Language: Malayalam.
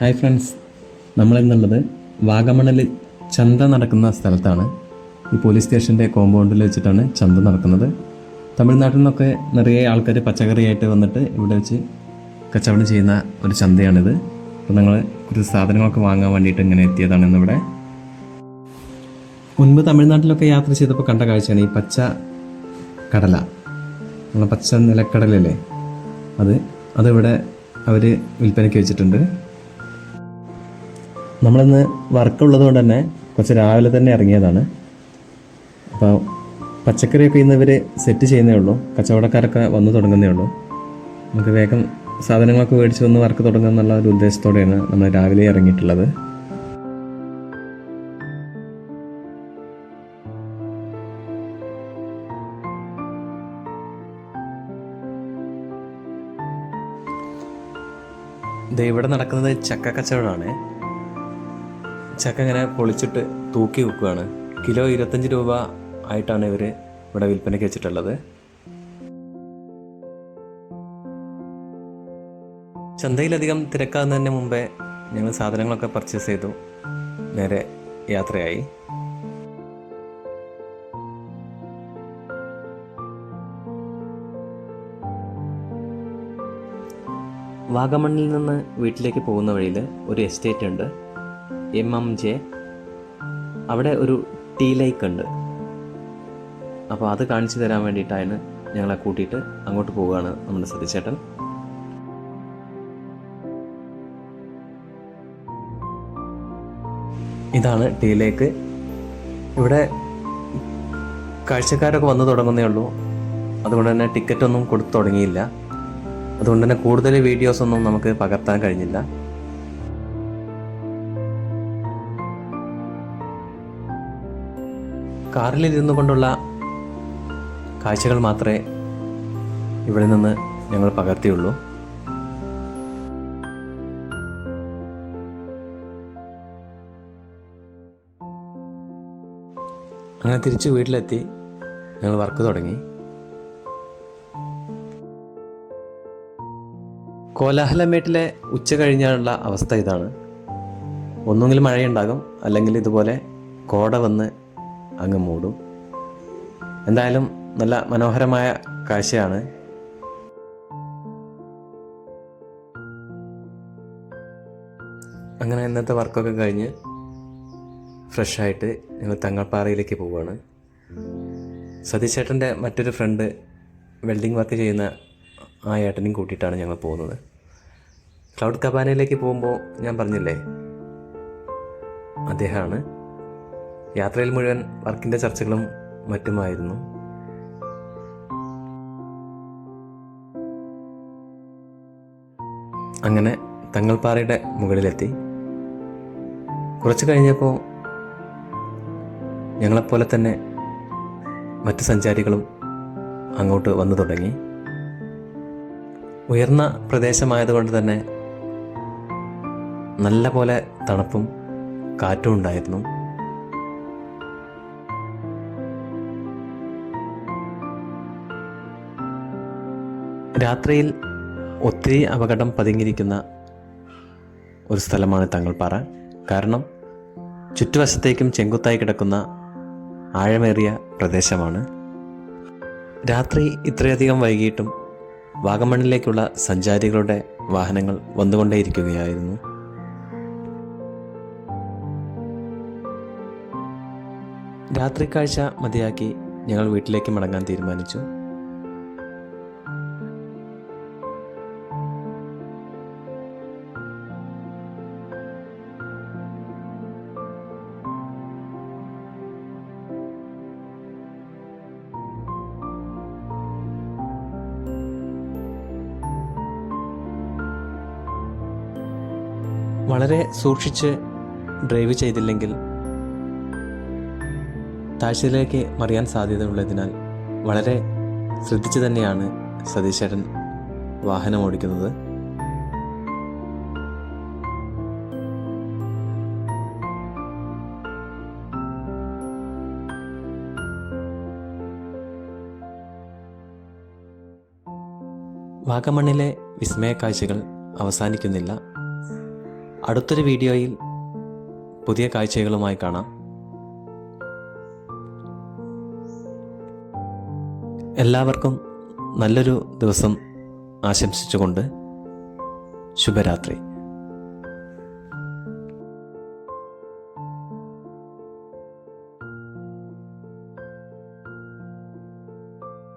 ഹായ് ഫ്രണ്ട്സ് നമ്മളെന്നുള്ളത് വാഗമണിൽ ചന്ത നടക്കുന്ന സ്ഥലത്താണ്. ഈ പോലീസ് സ്റ്റേഷന്റെ കോമ്പൗണ്ടിൽ വെച്ചിട്ടാണ് ചന്ത നടക്കുന്നത്. തമിഴ്നാട്ടിൽ നിന്നൊക്കെ നിറയെ ആൾക്കാർ പച്ചക്കറിയായിട്ട് വന്നിട്ട് ഇവിടെ വെച്ച് കച്ചവടം ചെയ്യുന്ന ഒരു ചന്തയാണിത്. അപ്പോൾ ഞങ്ങൾ കുറച്ച് സാധനങ്ങളൊക്കെ വാങ്ങാൻ വേണ്ടിയിട്ട് ഇങ്ങനെ എത്തിയതാണ് ഇന്നിവിടെ. മുൻപ് തമിഴ്നാട്ടിലൊക്കെ യാത്ര ചെയ്തപ്പോൾ കണ്ട കാഴ്ചയാണ് ഈ പച്ച കടല. നമ്മളെ പച്ച നിലക്കടലല്ലേ? അത് അതിവിടെ അവർ വിൽപ്പനയ്ക്ക് വെച്ചിട്ടുണ്ട്. നമ്മളിന്ന് വർക്ക് ഉള്ളത് കൊണ്ട് തന്നെ കുറച്ച് രാവിലെ തന്നെ ഇറങ്ങിയതാണ്. അപ്പോൾ പച്ചക്കറിയൊക്കെ ഇന്ന് ഇവർ സെറ്റ് ചെയ്യുന്നേ ഉള്ളൂ. കച്ചവടക്കാരൊക്കെ വന്നു തുടങ്ങുന്നേ ഉള്ളൂ. നമുക്ക് വേഗം സാധനങ്ങളൊക്കെ മേടിച്ച് വന്ന് വർക്ക് തുടങ്ങുക എന്നുള്ള ഒരു ഉദ്ദേശത്തോടെയാണ് നമ്മൾ രാവിലെ ഇറങ്ങിയിട്ടുള്ളത്. ഇവിടെ നടക്കുന്നത് ചക്ക കച്ചവടമാണ്. ചക്ക ഇങ്ങനെ പൊളിച്ചിട്ട് തൂക്കി വെക്കുകയാണ്. കിലോ ഇരുപത്തഞ്ച് രൂപ ആയിട്ടാണ് ഇവർ ഇവിടെ വിൽപ്പനയ്ക്ക് വെച്ചിട്ടുള്ളത്. ചന്തയിലധികം തിരക്കാകുന്നതിന് മുമ്പേ ഞങ്ങൾ സാധനങ്ങളൊക്കെ പർച്ചേസ് ചെയ്തു. നേരെ യാത്രയായി. വാഗമണ്ണിൽ നിന്ന് വീട്ടിലേക്ക് പോകുന്ന വഴിയിൽ ഒരു എസ്റ്റേറ്റ് ഉണ്ട്. എം എം ജെ അവിടെ ഒരു ടീ ലൈക്ക് ഉണ്ട്. അപ്പോൾ അത് കാണിച്ചു തരാൻ വേണ്ടിയിട്ടാണ് ഞങ്ങളെ കൂട്ടിയിട്ട് അങ്ങോട്ട് പോവുകയാണ് നമ്മുടെ സതീശേട്ടൻ. ഇതാണ് ടീ ലേക്ക്. ഇവിടെ കാഴ്ചക്കാരൊക്കെ വന്നു തുടങ്ങുന്നേ ഉള്ളൂ. അതുകൊണ്ട് തന്നെ ടിക്കറ്റൊന്നും കൊടുത്തു തുടങ്ങിയില്ല. അതുകൊണ്ട് തന്നെ കൂടുതൽ വീഡിയോസൊന്നും നമുക്ക് പകർത്താൻ കഴിഞ്ഞില്ല. കാറിലിരുന്നു കൊണ്ടുള്ള കാഴ്ചകൾ മാത്രമേ ഇവിടെ നിന്ന് ഞങ്ങൾ പകർത്തിയുള്ളൂ. അങ്ങനെ തിരിച്ച് വീട്ടിലെത്തി ഞങ്ങൾ വർക്ക് തുടങ്ങി. കോലാഹലമേട്ടിലെ ഉച്ച കഴിഞ്ഞാലുള്ള അവസ്ഥ ഇതാണ്. ഒന്നുകിൽ മഴയുണ്ടാകും അല്ലെങ്കിൽ ഇതുപോലെ കോട വന്ന് അങ്ങ് മൂടും. എന്തായാലും നല്ല മനോഹരമായ കാഴ്ചയാണ്. അങ്ങനെ ഇന്നത്തെ വർക്കൊക്കെ കഴിഞ്ഞ് ഫ്രഷായിട്ട് ഞങ്ങൾ തങ്ങൾപ്പാറയിലേക്ക് പോവുകയാണ് സതീശേട്ടന്റെ മറ്റൊരു ഫ്രണ്ട് വെൽഡിംഗ് വർക്ക് ചെയ്യുന്ന ആ ഏട്ടനെയും കൂട്ടിയിട്ടാണ് ഞങ്ങൾ പോകുന്നത്. ക്ലൗഡ് കബാനയിലേക്ക് പോകുമ്പോൾ ഞാൻ പറഞ്ഞില്ലേ? അദ്ദേഹമാണ്. യാത്രയിൽ മുഴുവൻ വർക്കിന്റെ ചർച്ചകളും മറ്റുമായിരുന്നു. അങ്ങനെ തങ്ങൾപ്പാറയുടെ മുകളിലെത്തി. കുറച്ച് കഴിഞ്ഞപ്പോൾ ഞങ്ങളെപ്പോലെ തന്നെ മറ്റു സഞ്ചാരികളും അങ്ങോട്ട് വന്നു തുടങ്ങി. ഉയർന്ന പ്രദേശമായതുകൊണ്ട് തന്നെ നല്ല പോലെ തണുപ്പും കാറ്റും ഉണ്ടായിരുന്നു. രാത്രിയിൽ ഒത്തിരി അപകടം പതുങ്ങിയിരിക്കുന്ന ഒരു സ്ഥലമാണ് തങ്ങൾപ്പാറ. കാരണം ചുറ്റുവശത്തേക്കും ചെങ്കുത്തായി കിടക്കുന്ന ആഴമേറിയ പ്രദേശമാണ്. രാത്രി ഇത്രയധികം വൈകിട്ടും വാഗമണ്ണിലേക്കുള്ള സഞ്ചാരികളുടെ വാഹനങ്ങൾ വന്നുകൊണ്ടേയിരിക്കുകയായിരുന്നു. രാത്രി കാഴ്ച മതിയാക്കി ഞങ്ങൾ വീട്ടിലേക്ക് മടങ്ങാൻ തീരുമാനിച്ചു. വളരെ സൂക്ഷിച്ച് ഡ്രൈവ് ചെയ്തില്ലെങ്കിൽ താഴ്ചയിലേക്ക് മറിയാൻ സാധ്യതയുള്ളതിനാൽ വളരെ ശ്രദ്ധിച്ചു തന്നെയാണ് സതീശേട്ടൻ വാഹനം ഓടിക്കുന്നത്. വാഗമണ്ണിലെ വിസ്മയ കാഴ്ചകൾ അവസാനിക്കുന്നില്ല. അടുത്തൊരു വീഡിയോയിൽ പുതിയ കാഴ്ചകളുമായി കാണാം. എല്ലാവർക്കും നല്ലൊരു ദിവസം ആശംസിച്ചുകൊണ്ട് ശുഭരാത്രി.